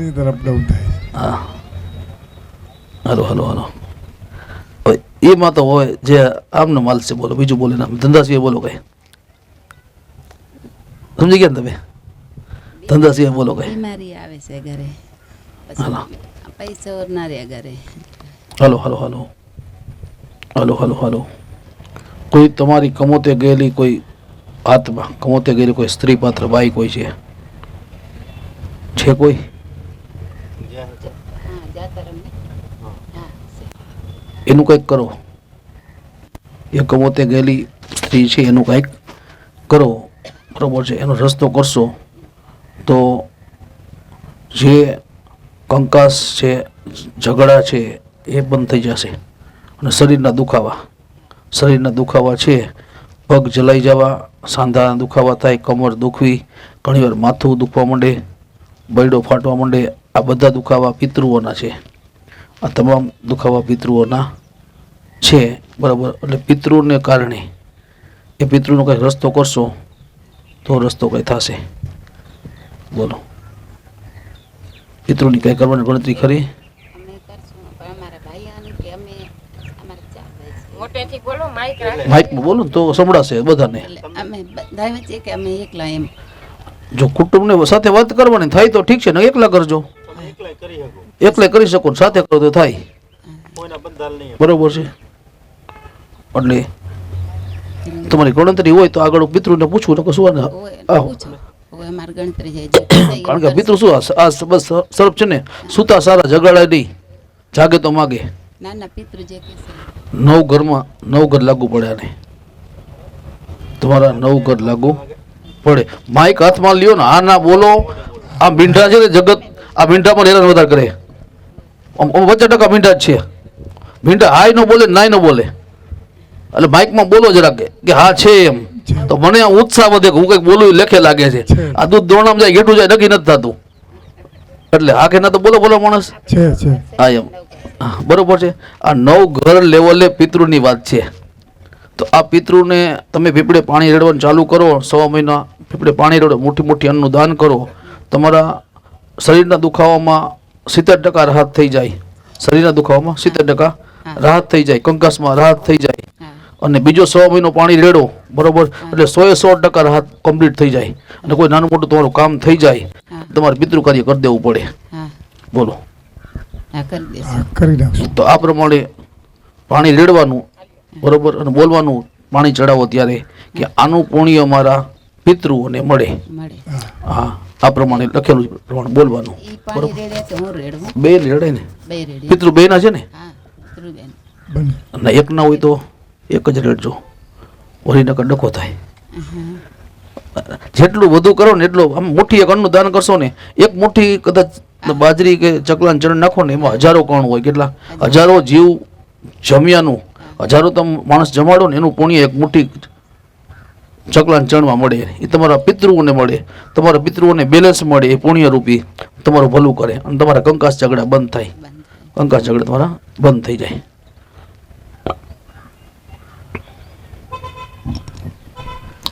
ધંધાની તરફ ડાઉન થાય હા. હાલો હાલો હાલો. એમાં તો હોય જે આમનો માલ છે બોલો બીજું બોલે નામ ધંધા સિવાય બોલો કઈ. સમજી ગયા ને તમે? ધંધા સિવાય બોલો કઈ. બીમારી આવે છે ઘરે. હાલો. પૈસા ઓરના રહ્યા ઘરે. હાલો હાલો હાલો. હાલો હાલો હાલો. કોઈ તમારી કમોતે ગયેલી કોઈ આત્મા કમોતે ગયેલી કોઈ સ્ત્રી પાત્ર બાઈ કોઈ છે? છે કોઈ હા જાતર અમને હા છે. એનું કંઈક કરો. એ કમોતે ગયેલી સ્ત્રી છે, એનું કંઈક કરો. બરોબર છે, એનો રસ્તો કરશો તો જે કંકાસ છે, ઝઘડા છે, એ બંધ થઈ જશે. અને શરીરના દુખાવા. શરીરના દુખાવા છે, પગ જલાઈ જવા, સાંધાના દુખાવા થાય, કમર દુખવી, ઘણીવાર માથું દુખવા માંડે, બૈડો ફાટવા માંડે, આ બધા દુખાવા પિતૃઓના છે. આ તમામ દુખાવા પિતૃઓના છે બરાબર? એટલે પિતૃને કારણે એ પિતૃનો કંઈ રસ્તો કરશો તો રસ્તો કંઈ થશે. બોલો. પિતૃની કંઈ કરવાની ગણતરી ખરી? અમે કરશું પણ અમારા ભાઈઓની કે અમે અમારા ચાર ભાઈ છે મોટેથી બોલો માઇકમાં બોલો તો સંભળાશે બધાને. એટલે અમે બધા વચ્ચે કે અમે એકલા એમ. જો કુટુંબને સાથે વાત કરવાની થાય તો ઠીક છે ને એકલા કરજો. એકલા કરી શકો? સાથે કરો તો થાય. બરોબર છે. એટલે તમારી ગણતરી હોય તો આગળ પિતૃને પૂછવું તો શું કારણ કે મિત્રો શું આ- આ બસ સરફ છે ને? સુતા સારા ઝઘડા નહીં. જાગે તો માગે. ના ના પિતૃ જે કે છે. નવ ઘરમાં નવ ઘર લાગુ પડે આને. તમારા નવ ઘર લાગુ પડે. માઇક હાથમાં લ્યો ને આ ના બોલો. આ મીંઢા છે ને જગત આ ભીંડામાં હેરાન વધારે કરે. પચાસ ટકા ભીંડા જ છે. ભીંડા હાય ન બોલે નાય ન બોલે. એટલે માઇકમાં બોલો જરાક કે હા છે એમ. તો મને ઉત્સાહ વધે હું કંઈક બોલું લેખે લાગે છે. આ દૂધ દોણામ જાય ઘેટું જાય નક્કી નથી થતું. એટલે હા કે ના તો બોલો બોલો માણસ. છે છે. હા એમ. બરોબર છે. આ નવ ઘર લેવલે પિતૃની વાત છે. તો આ પિતૃને તમે પીપળે પાણી રેડવાનું ચાલુ કરો સવા મહિના પીપળે પાણી રેડો મોટી મોટી અન્નનું દાન કરો. તમારા શરીરના દુખાવામાં સિત્તેર ટકા રાહત થઈ જાય. શરીરના દુખાવામાં સિત્તેર ટકા રાહત થઈ જાય. કંકાસમાં રાહત થઈ જાય. અને બીજો સો મહિનો પાણી રેડો બરોબર? એટલે સો એ સો ટકા રાહત કમ્પ્લીટ થઈ જાય. અને કોઈ નાનું મોટું તમારું કામ થઈ જાય તમારે પિતૃ કાર્ય કરી દેવું પડે. બોલો. તો આ પ્રમાણે પાણી રેડવાનું બરોબર? અને બોલવાનું પાણી ચડાવો ત્યારે કે આનું પુણ્ય મારા પિતૃઓને મળે. હા આ પ્રમાણે લખેલું પ્રમાણે બોલવાનું. બે રેડે ને? પિતૃ બે ના છે ને? હા અને એક ના હોય તો એક જ રેડજો. ઓલી નકર ડખો થાય. જેટલું વધુ કરો ને એટલું આમ મુઠ્ઠી એક અન્નનું દાન કરશો ને એક મુઠ્ઠી કદાચ બાજરી કે ચકલાન ચરણ નાખો ને એમાં હજારો કણ હોય કેટલા? હજારો જીવ જમ્યાનું. હજારો તમે માણસ જમાડો ને એનું પુણ્ય એક મુઠ્ઠી ચકલાન ચણવા મળે, એ તમારા પિતૃઓને મળે, તમારા પિતૃઓને બેલેન્સ મળે, એ પુણ્ય રૂપી તમારું ભલું કરે અને તમારા કંકાસ ઝઘડા બંધ થાય. કંકાસ ઝઘડા તમારા બંધ થઈ જાય.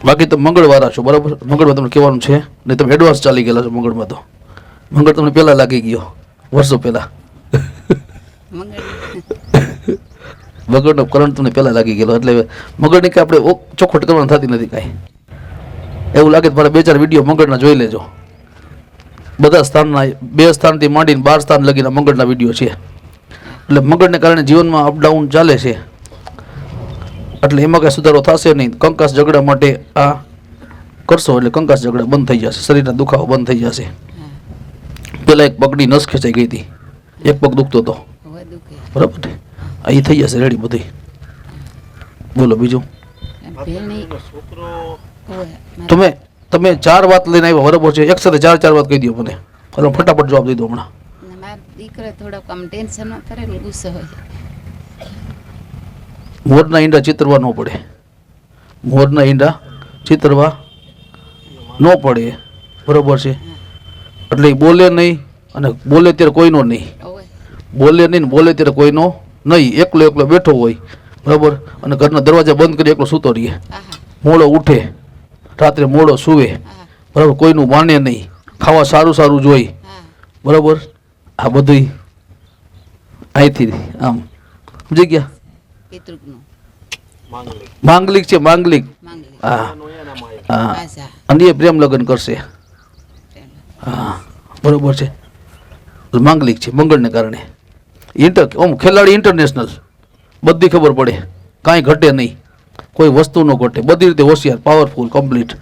બાકી તો મંગળવાર છો, બરાબર? મંગળવાર તમને કહેવાનું છે, ને તમે એડવાન્સ ચાલી ગયેલા છો મંગળમાં તો. મંગળ તમને પહેલાં લાગી ગયો, વર્ષો પહેલા. મગરનો કરંટ તમને પહેલાં લાગી ગયેલો એટલે મગજની કે આપણે ચોખટ ચોખવટ કરવાની થતી નથી કાંઈ. એવું લાગે મારે બે ચાર વીડિયો મગજના જોઈ લેજો. બધા સ્થાનના બે સ્થાનથી માંડીને બાર સ્થાન લગીના મંગળના વીડિયો છે. એટલે મગજને કારણે જીવનમાં અપડાઉન ચાલે છે. એટલે એમાં કાંઈ સુધારો થશે નહીં. કંકાસ ઝઘડા માટે આ કરશો એટલે કંકાસ ઝઘડા બંધ થઈ જશે. શરીરના દુખાવો બંધ થઈ જશે. પહેલાં પેલા એક પગની નસ ખેંચાઈ ગઈ હતી. એક પગ દુખતો હતો. બરાબર ને ઈ થઈ જશે. રેડી બધી? બોલો બીજું. તમે તમે ચાર વાત લઈને આવ્યા બરાબર છે? એક સાથે ચાર ચાર વાત કહી દો મને. એટલે ફટાફટ જવાબ દઈ દો હમણાં. મારો દીકરો થોડોક આમ ટેન્શનમાં કરે ને ગુસ્સો હોય. મોરના ઈંડા ચિતરવા ન પડે. મોરના ઈંડા ચિતરવા ન પડે. બરોબર છે? એટલે બોલે નહીં અને બોલે ત્યારે કોઈનો નહીં. બોલે નહીં ને બોલે ત્યારે કોઈનો નહીં એકલો એકલો બેઠો હોય બરાબર? અને ઘરના દરવાજા બંધ કરી એકલો સૂતો રહીએ. મોડો ઉઠે રાત્રે મોડો સૂવે બરાબર? કોઈનું માને નહીં ખાવા સારું સારું જોઈ બરાબર? આ બધું અહીંથી આમ સમજી ગયા? માંગલિક. છે માંગલિક. માંગલી હા. હા. અને એ પ્રેમ લગ્ન કરશે. હા. બરોબર છે. માંગલિક છે મંગળને કારણે. ઇન્ટર ઓમ ખેલાડી ઇન્ટરનેશનલ બધી ખબર પડે. કાંઈ ઘટે નહીં. કોઈ વસ્તુ ન ઘટે. બધી રીતે હોશિયાર પાવરફુલ કમ્પ્લીટ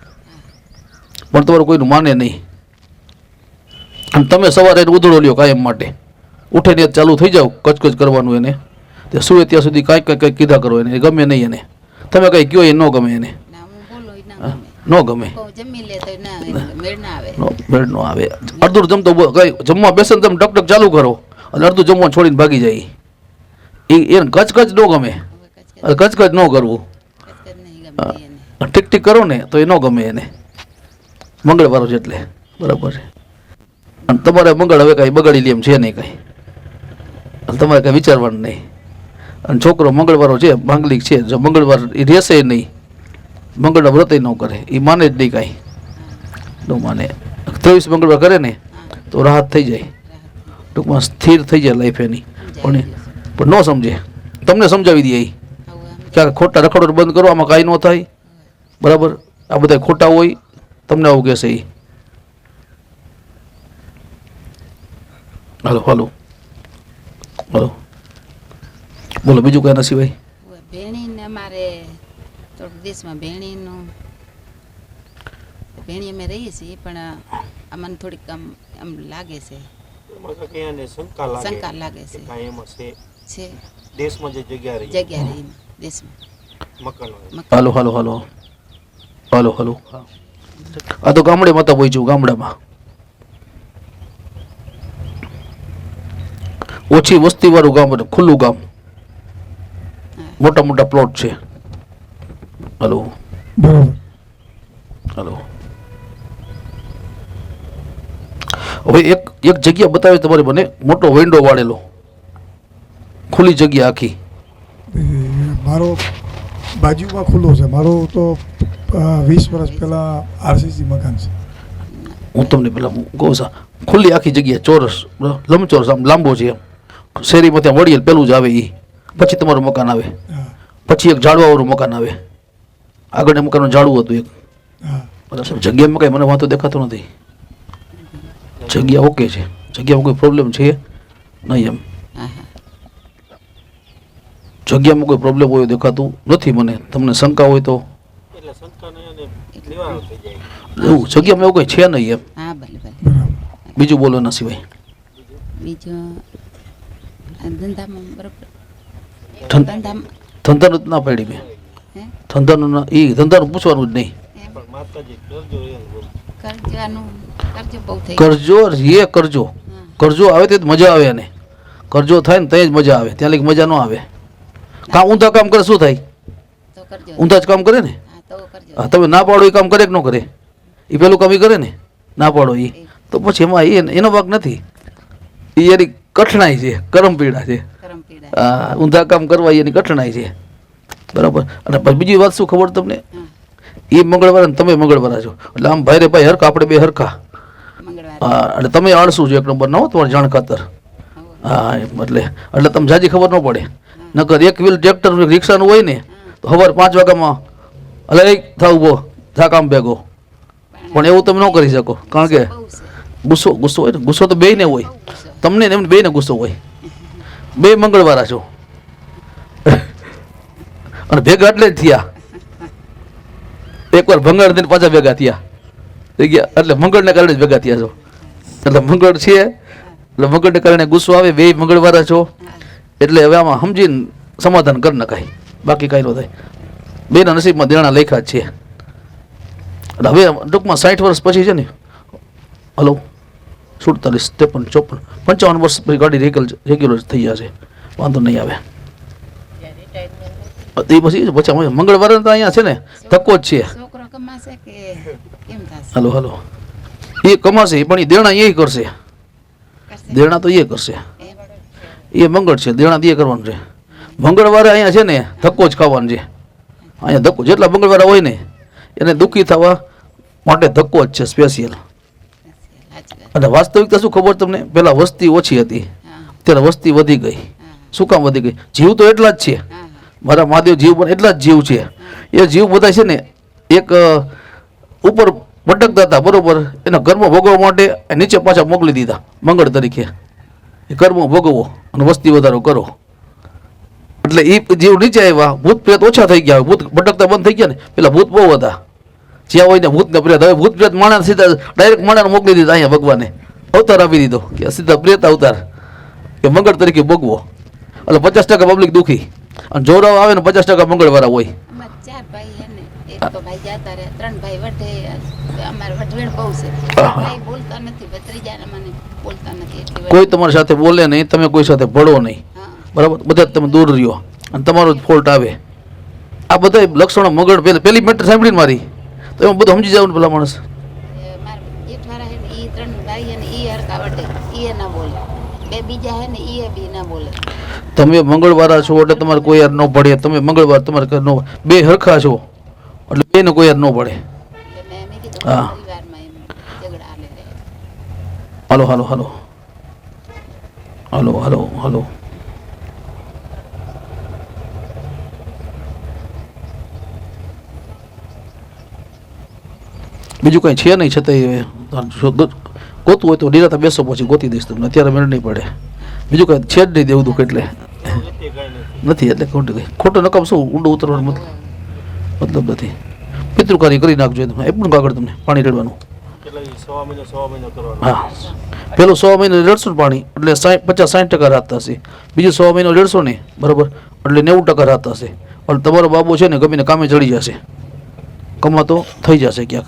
પણ તમારું કોઈનું માને નહીં. અને તમે સવારે એને ઉધડો લ્યો કાયમ માટે. ઉઠે ને ચાલુ થઈ જાવ કચકચ કરવાનું એને. તે સુવે ત્યાં સુધી કાંઈક કાંઈક કંઈક કીધા કરો એને. ગમે નહીં એને. તમે કંઈ કહો એ ન ગમે એને. ના ગમે. મેળ ન આવે. અડધું જમતો કઈ જમવા બેસે તમે ટક ટક ચાલુ કરો. અડધું જમવાનું છોડીને ભાગી જાય. એ એને કચકચ ન ગમે. કચકચ ન કરવું. ઠીક ઠીક કરો ને તો એ ન ગમે એને. મંગળવારો છે એટલે. બરાબર છે. અને તમારે મંગળ હવે કાંઈ બગાડી લે એમ છે નહીં કાંઈ. અને તમારે કાંઈ વિચારવાનું નહીં. અને છોકરો મંગળવારો છે માંગલિક છે જો મંગળવાર એ રહેશે નહીં. મંગળના વ્રત ન કરે. એ માને જ નહીં કાંઈ. ન માને. ત્રેવીસ મંગળવાર કરે ને તો રાહત થઈ જાય. ટૂંકમાં સ્થિર થઈ જાય લાઈફ એની. પણ પણ ન સમજે. તમને સમજાવી દે એ. હવે આમ કે આ ખોટા રખડો બંધ કરો આમાં કાંઈ ન થાય. બરાબર? આ બધા ખોટા હોય તમને આવું કહેશે એ. Hello hello. હલો. બોલો બીજું કઈ ના સિવાય ભેણીને અમારે થોડુંક દેશમાં ભેણીનું ભેણી અમે રહીએ છીએ પણ અમને થોડીક આમ આમ લાગે છે. એમાં કાંઈક એને શંકા લાગે. શંકા લાગે કે છે. કાંઈ એમાં છે. છે. દેશમાં જે જગ્યા રહી. જગ્યા રહી દેશમાં. મકાનો હાલો હાલો હાલો. હાલો હાલો. આ તો ગામડે મતા પહોંચ્યું ગામડામાં. ઓછી વસ્તી વાળું ગામ ખુલ્લું ગામ. મોટા મોટા પ્લોટ છે. હાલો. Hello hello. હવે એક એક જગ્યા બતાવે તમારે મને મોટો વિન્ડો વાળેલો. ખુલ્લી જગ્યા આખી. મારો બાજુમાં ખુલ્લો છે. મારો તો વીસ વર્ષ પહેલાં આરસીસી મકાન છે. હું તમને પેલા કહું છું ખુલ્લી આખી જગ્યા ચોરસ લંબચોરસ આમ લાંબો છે એમ. શેરીમાં ત્યાં વળીએ પેલું જ આવે એ પછી તમારું મકાન આવે. પછી એક ઝાડવાવાળું મકાન આવે. આગળના મકાનનું ઝાડવું હતું એક. બરાબર જગ્યામાં કંઈ મને વાંધો દેખાતો નથી. જગ્યા ઓકે છે. જગ્યામાં કોઈ પ્રોબ્લેમ છે? નહીં એમ. જગ્યામાં કોઈ પ્રોબ્લેમ હોય દેખાતું નથી મને. તમને શંકા હોય તો? એવું જગ્યામાં એવું કંઈ છે નહીં એમ? બીજું બોલો ના સિવાય. ધંધાનું ના પાડી મેં. ધંધાનું ના એ ધંધાનું પૂછવાનું જ નહીં. કરજો કરજાનું કરજો બહુ થઈ કરજો રે કરજો. કરજો આવે તે જ મજા આવે એને. કરજો થાય ને ત્યાં જ મજા આવે. ત્યાં લગી મજા ન આવે. કામ ઊંધા કામ કરે શું થાય? ઊંધા જ કામ કરે ને? હા તમે ના પાડો એ કામ કરે કે ન કરે? એ પેલું કામ એ કરે ને? ના પાડો એ. તો પછી એમાં એનો ભાગ નથી. એ એની કઠણાઈ છે કરમ પીડા છે. હા ઊંધા કામ કરવા એની કઠણાઈ છે. બરાબર? અને પછી બીજી વાત શું ખબર તમને? એ મંગળવાર ને તમે મંગળવારા છો. એટલે આમ ભાઈ રે ભાઈ હરખા આપણે બે હરખા. હા એટલે તમે આળસુ છો એક નંબર ના હો તમારે જાણ ખાતર. હા. એટલે એટલે તમે જાજી ખબર ન પડે. નકર એક વ્હીલ ટ્રેક્ટર રિક્ષાનું હોય ને તો સવાર પાંચ વાગ્યામાં એટલે એક થાવ ઊભો થા કામ ભેગો. પણ એવું તમે ન કરી શકો કારણ કે ગુસ્સો ગુસ્સો હોય ને ગુસ્સો તો બેયને હોય. તમને એમને તમને ને એમને બેયને ગુસ્સો હોય. બે મંગળવારા છો. અને ભેગા એટલે જ થયા. એકવાર ભંગળ દઈને પાછા ભેગા થયા. થઈ ગયા. એટલે મંગળને કારણે જ ભેગા થયા છો. એટલે મંગળ છે એટલે મંગળને કારણે ગુસ્સો આવે બે મંગળવારે છો. એટલે હવે આમાં સમજીને સમાધાન કરી નખાય. બાકી કાંઈ ન થાય. બેના નસીબમાં દેણા લેખા જ છે. એટલે હવે ટૂંકમાં સાઠ વર્ષ પછી છે ને હલો સુડતાલીસ ત્રેપન ચોપન પંચાવન વર્ષ પછી ગાડી રેગ્યુલર રેગ્યુલર થઈ જશે વાંધો નહીં આવે. તે પછી પછી મંગળવારે તો અહીંયા છે ને ધક્કો જ છે. કમાશે કે કેમ થશે? Hello hello. એ કમાશે પણ એ દેણા એ કરશે. દેણા તો એ કરશે. એ મંગળ છે દેણા એ કરવાનું છે. મંગળવારે અહીંયા છે ને ધક્કો જ ખાવાનો છે. અહીંયા ધક્કો જેટલા મંગળવારે હોય ને એને દુઃખી થવા માટે ધક્કો જ છે સ્પેશિયલ અને વાસ્તવિકતા શું ખબર તમને? પહેલાં વસ્તી ઓછી હતી. હા. અત્યારે વસ્તી વધી ગઈ. શું કામ વધી ગઈ? જીવ તો એટલા જ છે. મારા મહાદેવ જીવ પણ એટલા જ જીવ છે. એ જીવ બધા છે ને એક ઉપર ભટકતા હતા, બરોબર? એના કર્મ ભોગવવા માટે નીચે પાછા મોકલી દીધા, મંગળ તરીકે. એ કર્મ ભોગવો અને વસ્તી વધારો કરો. એટલે એ જીવ નીચે આવ્યા, ભૂત પ્રેત ઓછા થઈ ગયા, ભૂત ભટકતા બંધ થઈ ગયા ને, પેલા ભૂત બહુ હતા. જ્યાં હોય ને ભૂતને પ્રેત, હવે ભૂત પ્રેત માણસ સીધા ડાયરેક્ટ માણસ મોકલી દીધા અહીંયા ભગવાને. અવતાર આપી દીધો, કે સીધા પ્રેત અવતાર. કે મંગળ તરીકે ભોગવો. એટલે પચાસ ટકા પબ્લિક દુઃખી. અને જોરાવ આવે ને પચાસ ટકા મંગળવાળા હોય અમારે ચાર ભાઈ હે ને એક તો ભાઈ જાતા રહે ત્રણ ભાઈ વઢે અમારે વઢવેણ બહુ છે. ભાઈ બોલતા નથી ભત્રીજાને મને બોલતા નથી એટલી કોઈ તમારી સાથે બોલે નહીં તમે કોઈ સાથે ભળો નહીં. બરાબર? બધા તમે દૂર રહ્યો. અને તમારો જ ફોલ્ટ આવે. આ બધા લક્ષણો મગળ પહેલી પહેલી મેટર સાંભળીને મારી. તો એમાં બધું સમજી જાવ ને પેલા માણસ તમે મંગળવાર છો એટલે તમારે કોઈ યાર ન પડે તમે મંગળવાર તમારે બે હરખા છો. એટલે બેને કોઈ યાર ન પડે. હા. Hello hello hello. Hello hello, hello. બીજું કંઈ છે નહીં, છતાંય ગોતું હોય તો નિરાતા બેસો પછી ગોતી દઈશ તમને. અત્યારે મેળ નહીં પડે. બીજું કંઈ છે જ નહીં દેવું દુઃખ એટલે. નથી એટલે ખોટું કંઈ ખોટું નકામ શું ઊંડું ઉતરવાનું મતલબ? મતલબ નથી. પિતૃકાર્ય કરી નાખજો એ તમે એ પણ કાગળ તમને પાણી રેડવાનું. હા. પેલું સો મહિનો રેડશો પાણી એટલે સાઠ પચાસ સાઠ ટકા રાહત થશે. બીજું સો મહિનો રેડશો ને બરાબર? એટલે નેવું ટકા રાહત થશે. પણ તમારો બાબુ છે ને ગમીને કામે ચડી જશે. કમાતો થઈ જશે ક્યાંક.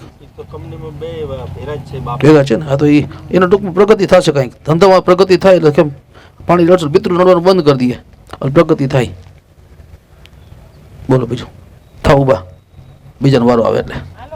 ભેગા છે ને હા તો એ એનો ટૂંકમાં પ્રગતિ થશે કાંઈક. ધંધામાં પ્રગતિ થાય એટલે કેમ? પાણી લડશું પિતૃ નડવાનું બંધ કરી દઈએ. અને પ્રગતિ થાય. બોલો બીજું. થાવ બા. બીજાનો વારો આવે એટલે.